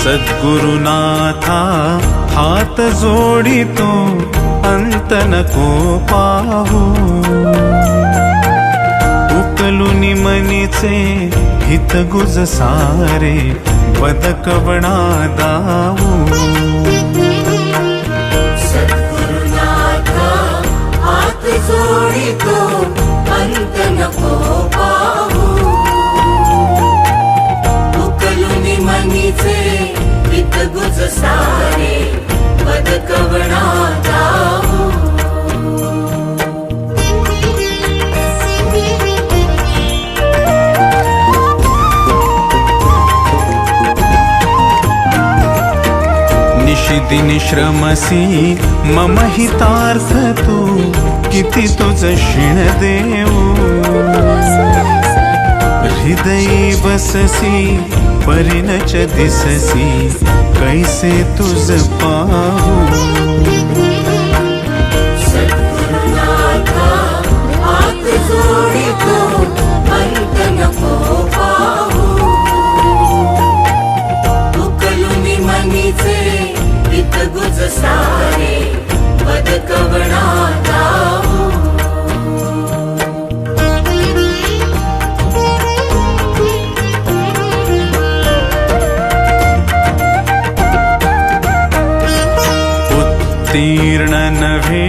सद्गुरुनाथा हात जोडितो अंत नको पाहू. उकलुनी मनीचे हित गुज सारे बदकवणा दाऊ. हित गुज सारे श्रमसी मम हितार्थ तू किती तुझ शिण देऊ. हृदयी बससी परिणच दिससी कैसे तुझ पाहू उत्तीर्ण नव्हे